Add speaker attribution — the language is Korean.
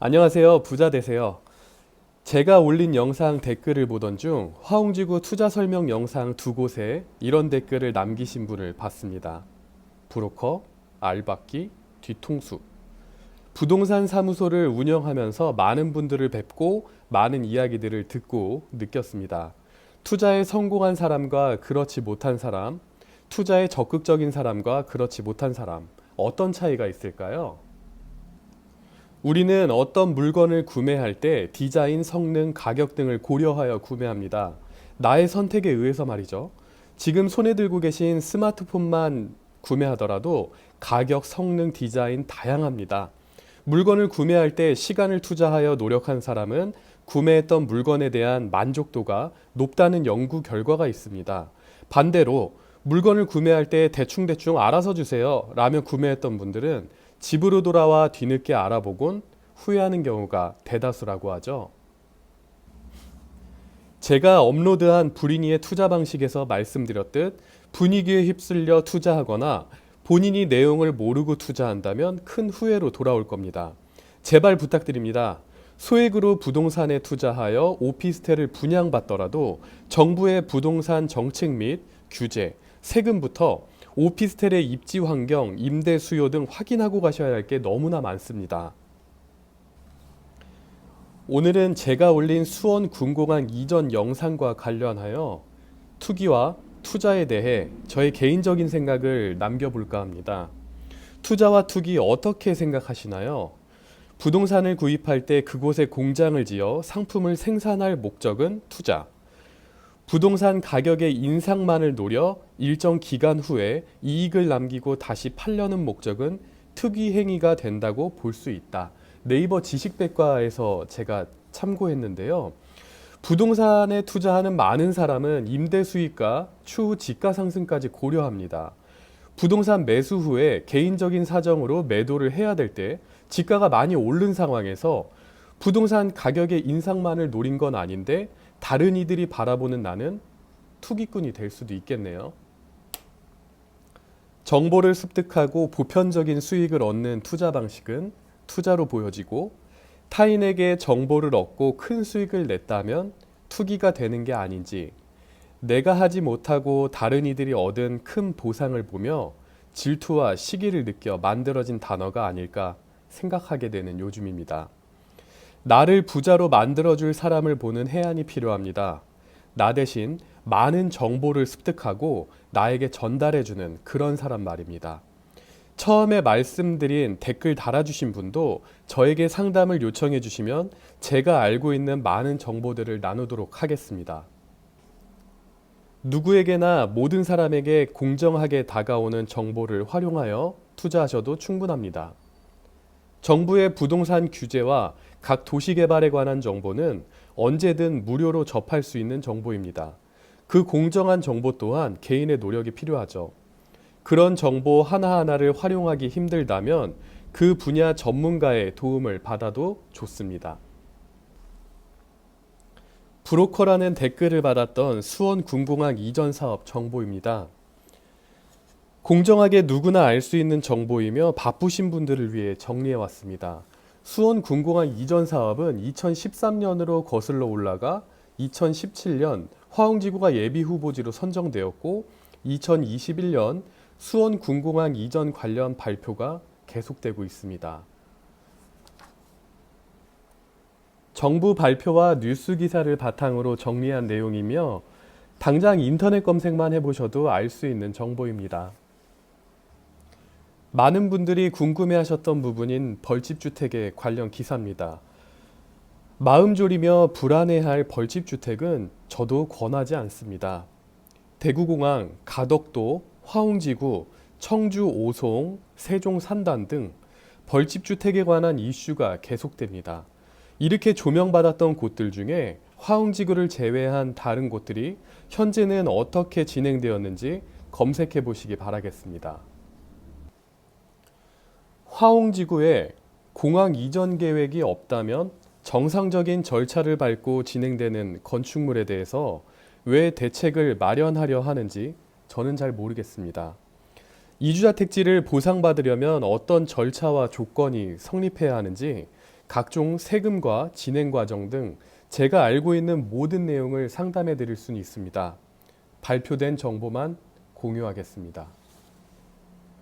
Speaker 1: 안녕하세요. 부자 되세요. 제가 올린 영상 댓글을 보던 중 화홍지구 투자 설명 영상 두 곳에 이런 댓글을 남기신 분을 봤습니다. 브로커, 알박기, 뒤통수. 부동산 사무소를 운영하면서 많은 분들을 뵙고 많은 이야기들을 듣고 느꼈습니다. 투자에 성공한 사람과 그렇지 못한 사람, 투자에 적극적인 사람과 그렇지 못한 사람, 어떤 차이가 있을까요? 우리는 어떤 물건을 구매할 때 디자인, 성능, 가격 등을 고려하여 구매합니다. 나의 선택에 의해서 말이죠. 지금 손에 들고 계신 스마트폰만 구매하더라도 가격, 성능, 디자인 다양합니다. 물건을 구매할 때 시간을 투자하여 노력한 사람은 구매했던 물건에 대한 만족도가 높다는 연구 결과가 있습니다. 반대로 물건을 구매할 때 대충대충 알아서 주세요 라며 구매했던 분들은 집으로 돌아와 뒤늦게 알아보곤 후회하는 경우가 대다수라고 하죠. 제가 업로드한 불인이의 투자 방식에서 말씀드렸듯 분위기에 휩쓸려 투자하거나 본인이 내용을 모르고 투자한다면 큰 후회로 돌아올 겁니다. 제발 부탁드립니다. 소액으로 부동산에 투자하여 오피스텔을 분양받더라도 정부의 부동산 정책 및 규제, 세금부터 오피스텔의 입지 환경, 임대 수요 등 확인하고 가셔야 할 게 너무나 많습니다. 오늘은 제가 올린 수원 군공항 이전 영상과 관련하여 투기와 투자에 대해 저의 개인적인 생각을 남겨볼까 합니다. 투자와 투기 어떻게 생각하시나요? 부동산을 구입할 때 그곳에 공장을 지어 상품을 생산할 목적은 투자. 부동산 가격의 인상만을 노려 일정 기간 후에 이익을 남기고 다시 팔려는 목적은 투기 행위가 된다고 볼 수 있다. 네이버 지식백과에서 제가 참고했는데요. 부동산에 투자하는 많은 사람은 임대 수익과 추후 지가 상승까지 고려합니다. 부동산 매수 후에 개인적인 사정으로 매도를 해야 될때 지가가 많이 오른 상황에서 부동산 가격의 인상만을 노린 건 아닌데 다른 이들이 바라보는 나는 투기꾼이 될 수도 있겠네요. 정보를 습득하고 보편적인 수익을 얻는 투자 방식은 투자로 보여지고 타인에게 정보를 얻고 큰 수익을 냈다면 투기가 되는 게 아닌지 내가 하지 못하고 다른 이들이 얻은 큰 보상을 보며 질투와 시기를 느껴 만들어진 단어가 아닐까 생각하게 되는 요즘입니다. 나를 부자로 만들어줄 사람을 보는 해안이 필요합니다. 나 대신 많은 정보를 습득하고 나에게 전달해주는 그런 사람 말입니다. 처음에 말씀드린 댓글 달아주신 분도 저에게 상담을 요청해 주시면 제가 알고 있는 많은 정보들을 나누도록 하겠습니다. 누구에게나 모든 사람에게 공정하게 다가오는 정보를 활용하여 투자하셔도 충분합니다. 정부의 부동산 규제와 각 도시 개발에 관한 정보는 언제든 무료로 접할 수 있는 정보입니다. 그 공정한 정보 또한 개인의 노력이 필요하죠. 그런 정보 하나하나를 활용하기 힘들다면 그 분야 전문가의 도움을 받아도 좋습니다. 브로커라는 댓글을 받았던 수원 군공항 이전 사업 정보입니다. 공정하게 누구나 알 수 있는 정보이며 바쁘신 분들을 위해 정리해 왔습니다. 수원 군공항 이전 사업은 2013년으로 거슬러 올라가 2017년 화웅지구가 예비 후보지로 선정되었고 2021년 수원 군공항 이전 관련 발표가 계속되고 있습니다. 정부 발표와 뉴스 기사를 바탕으로 정리한 내용이며 당장 인터넷 검색만 해보셔도 알 수 있는 정보입니다. 많은 분들이 궁금해하셨던 부분인 벌집 주택의 관련 기사입니다. 마음 졸이며 불안해할 벌집 주택은 저도 권하지 않습니다. 대구공항, 가덕도, 화웅지구, 청주 오송, 세종 산단 등 벌집 주택에 관한 이슈가 계속됩니다. 이렇게 조명받았던 곳들 중에 화웅지구를 제외한 다른 곳들이 현재는 어떻게 진행되었는지 검색해 보시기 바라겠습니다. 화웅지구에 공항 이전 계획이 없다면 정상적인 절차를 밟고 진행되는 건축물에 대해서 왜 대책을 마련하려 하는지 저는 잘 모르겠습니다. 이주자 택지를 보상받으려면 어떤 절차와 조건이 성립해야 하는지 각종 세금과 진행 과정 등 제가 알고 있는 모든 내용을 상담해 드릴 수는 있습니다. 발표된 정보만 공유하겠습니다.